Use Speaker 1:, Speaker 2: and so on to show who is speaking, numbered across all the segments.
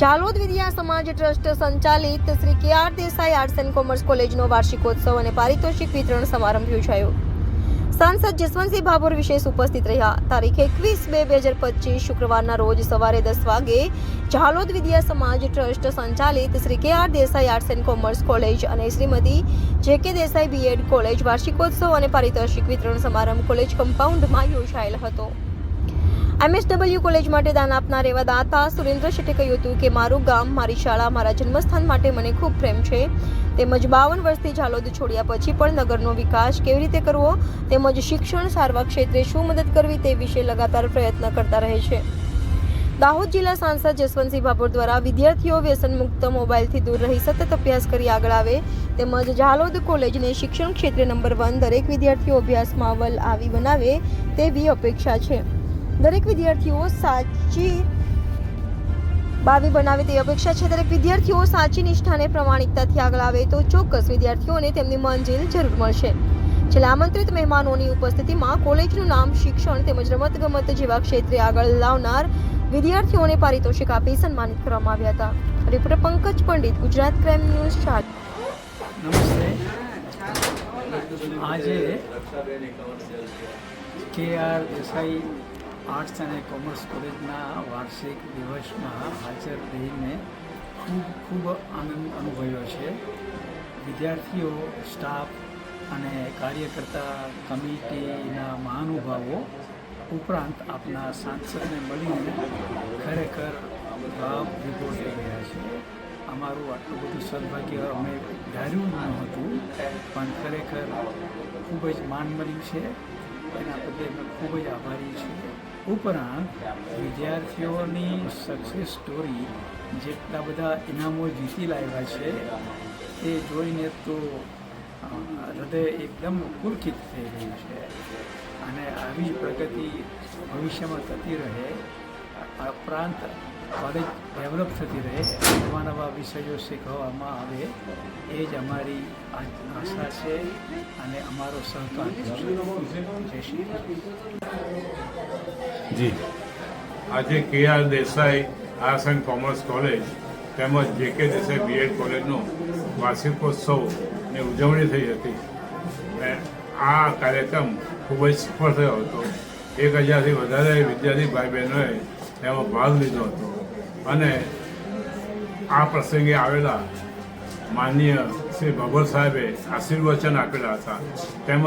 Speaker 1: ચાલોદ વિદ્યા સમાજ ટ્રસ્ટ સંચાલિત Shri K R Desai arts and commerce કોલેજનો વાર્ષિકોત્સવ અને પારિતોષિક વિતરણ સમારંભ યોજાયો. સાંસદ જસવંતસિંહ ભાભોર વિશેષ ઉપસ્થિત રહ્યા. તારીખ એકવીસ બે બે હજાર પચીસ શુક્રવારના રોજ સવારે દસ વાગે ઝાલોદ વિદ્યા સમાજ ટ્રસ્ટ સંચાલિત Shri K R Desai arts and commerce college અને શ્રીમતી જે કે દેસાઈ બીએડ કોલેજ વાર્ષિકોત્સવ અને પારિતોષિક વિતરણ સમારંભ કોલેજ કમ્પાઉન્ડમાં યોજાયેલ હતો. એમએસડબલ્યુ કોલેજ માટે દાન આપનાર એવા દાતા સુરેન્દ્ર શેઠે કહ્યું હતું કે, મારું ગામ, મારી શાળા, મારા જન્મસ્થાન માટે મને ખૂબ પ્રેમ છે. તેમજ બાવન વર્ષથી ઝાલોદ છોડ્યા પછી પણ નગરનો વિકાસ કેવી રીતે કરવો? તેમજ શિક્ષણ સારવાર ક્ષેત્રે શું મદદ કરવી તે વિશે લગાતાર પ્રયત્ન કરતા રહે છે. દાહોદ જિલ્લા સાંસદ જસવંતસિંહ ભાભોર દ્વારા વિદ્યાર્થીઓ વ્યસન મુક્ત મોબાઈલથી દૂર રહી સતત અભ્યાસ કરી આગળ આવે. તેમજ ઝાલોદ કોલેજને શિક્ષણ ક્ષેત્રે નંબર વન દરેક વિદ્યાર્થીઓ અભ્યાસમાં અવલ આવી બનાવે તેવી અપેક્ષા છે. દરેક વિદ્યાર્થીઓ સાચી બાવી બનાવે તેવી અપેક્ષા છે. દરેક વિદ્યાર્થીઓ સાચી નિષ્ઠાને પ્રમાણિકતાથી આગળ આવે તો ચોક્કસ વિદ્યાર્થીઓને તેમની મંજિલ જરૂર મળશે. છેલ્લા આમંત્રિત મહેમાનોની ઉપસ્થિતિમાં કોલેજનું નામ, શિક્ષણ તેમજ રમતગમત જેવા ક્ષેત્રે આગળ લાવનાર વિદ્યાર્થીઓને પારિતોષિક આપી સન્માનિત કરવામાં આવ્યા હતા. Reporter Pankaj Pandit, Gujarat crime news ચાર
Speaker 2: નમસ્તે. આજે કે આર દેસાઈ આર્ટ્સ અને કોમર્સ કોલેજના વાર્ષિક દિવસમાં હાજર રહીને ખૂબ ખૂબ આનંદ અનુભવ્યો છે. વિદ્યાર્થીઓ, સ્ટાફ અને કાર્યકર્તા કમિટીના મહાનુભાવો ઉપરાંત આપના સાંસદને મળીને ખરેખર ભાવ વિભોર થઈ ગયા છે. અમારું આટલું બધું સદભાગ્ય અમે ધાર્યું નહોતું પણ ખરેખર ખૂબ જ માન મળ્યું છે. એના બદલે અમે ખૂબ જ આભારી છીએ. ઉપરાંત, વિદ્યાર્થીઓની સક્સેસ સ્ટોરી જેટલા બધા ઇનામો જીતી લાવ્યા છે તે જોઈને તો હૃદય એકદમ પુલકિત થઈ રહ્યું છે. અને આવી પ્રગતિ ભવિષ્યમાં થતી રહે ઉપરાંત કોલેજ ડેવલપ થતી રહે, નવા નવા વિષયો શીખવવામાં આવે, એ જ અમારી આશા છે અને અમારો સહકાર જય શ્રી
Speaker 3: જી. આજે K R Desai arts and commerce college તેમજ જે કે દેસાઈ બીએડ કોલેજનો વાર્ષિકોત્સવની ઉજવણી થઈ હતી. આ કાર્યક્રમ ખૂબ જ સફળ થયો હતો. એક હજારથી વધારે વિદ્યાર્થી ભાઈ બહેનોએ એમાં ભાગ લીધો હતો. અને આ પ્રસંગે આવેલા માનનીય શ્રી ભગવત સાહેબે આશીર્વચન આપેલા હતા. તેમજ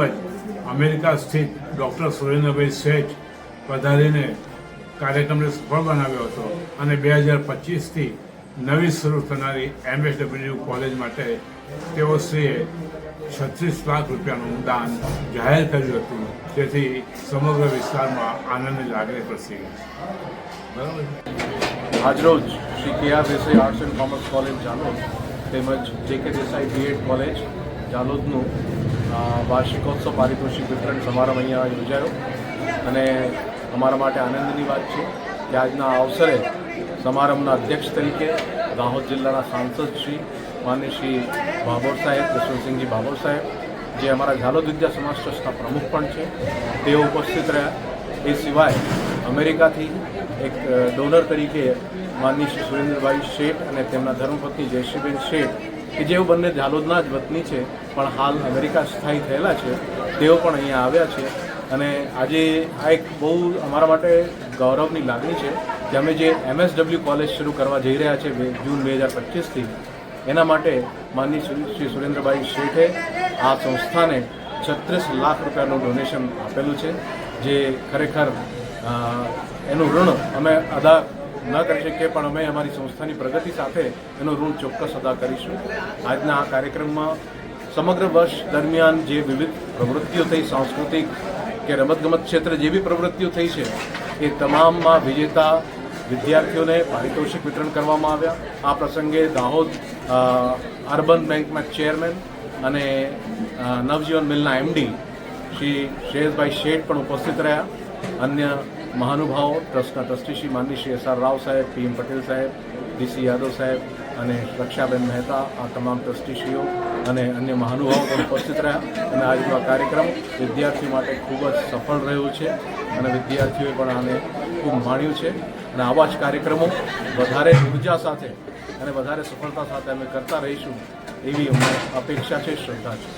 Speaker 3: અમેરિકા સ્થિત ડૉક્ટર સુરેન્દ્રભાઈ શેઠ પધારીને કાર્યક્રમને સફળ બનાવ્યો હતો. અને બે હજાર પચીસથી નવી શરૂ થનારી એમએસડબલ્યુ કોલેજ માટે તેઓ શ્રીએ છત્રીસ લાખ રૂપિયાનું દાન જાહેર કર્યું હતું. તેથી સમગ્ર વિસ્તારમાં આનંદની લાગણી પ્રસરી બરાબર
Speaker 4: આજરોજ Shri K R Desai arts and commerce college Jhalod તેમજ J K Desai BEd college જાલોદનું વાર્ષિકોત્સવ પારિતોષિક વિતરણ સમારંભ અહીંયા યોજાયો. અને અમારા માટે આનંદની વાત છે કે આજના અવસરે સમારંભના અધ્યક્ષ તરીકે દાહોદ જિલ્લાના સાંસદ શ્રી માન્ય શ્રી ભાભોર સાહેબ જશવંતસિંહજી ભાભોર સાહેબ, જે અમારા ઝાલોદ વિદ્યા સમાજ ટ્રસ્ટના પ્રમુખ પણ છે. તેઓ ઉપસ્થિત રહ્યા. એ સિવાય અમેરિકાથી એક ડોનર તરીકે માનની શ્રી સુરેન્દ્રભાઈ શેઠ અને તેમના ધર્મપત્ની જયશ્રીબેન શેઠ, કે જેઓ બંને ઝાલોદના જ વતની છે, પણ હાલ અમેરિકા સ્થાયી થયેલા છે, તેઓ પણ અહીંયા આવ્યા છે. અને આજે આ એક બહુ અમારા માટે ગૌરવની લાગણી છે કે અમે જે એમએસડબલ્યુ કોલેજ શરૂ કરવા જઈ રહ્યા છે જૂન બે હજાર પચીસથી, એના માટે માનની શ્રી સુરેન્દ્રભાઈ શેઠે આ સંસ્થાને છત્રીસ લાખ રૂપિયાનું ડોનેશન આપેલું છે, જે ખરેખર એનું ઋણ અમે અદા ન કરી શકીએ, પણ અમે અમારી સંસ્થાની પ્રગતિ સાથે એનું ઋણ ચોક્કસ અદા કરીશું. આજના આ કાર્યક્રમમાં સમગ્ર વર્ષ દરમિયાન જે વિવિધ પ્રવૃત્તિઓ થઈ, સાંસ્કૃતિક કે રમતગમત ક્ષેત્રે જે બી પ્રવૃત્તિઓ થઈ છે, એ તમામમાં વિજેતા વિદ્યાર્થીઓને પારિતોષિક વિતરણ કરવામાં આવ્યા. આ પ્રસંગે દાહોદ અર્બન બેંકના ચેરમેન અને નવજીવન મિલના એમડી શ્રી શ્રેયસભાઈ શેઠ પણ ઉપસ્થિત રહ્યા. અન્ય મહાનુભાવો, ટ્રસ્ટના ટ્રસ્ટી શ્રી માનની શ્રી એસ આર રાવ સાહેબ પીએમ પટેલ સાહેબ ડીસી યાદવ સાહેબ અને રક્ષાબેન મહેતા, આ તમામ ટ્રસ્ટીશ્રીઓ અને અન્ય મહાનુભાવો પણ ઉપસ્થિત રહ્યા. અને આજનો આ કાર્યક્રમ વિદ્યાર્થીઓ માટે ખૂબ જ સફળ રહ્યો છે અને વિદ્યાર્થીઓએ પણ આને ખૂબ માણ્યું છે. અને આવા જ કાર્યક્રમો વધારે ઊર્જા સાથે અને વધારે સફળતા સાથે અમે કરતા રહીશું એવી અમને અપેક્ષા છે, શ્રદ્ધા છે.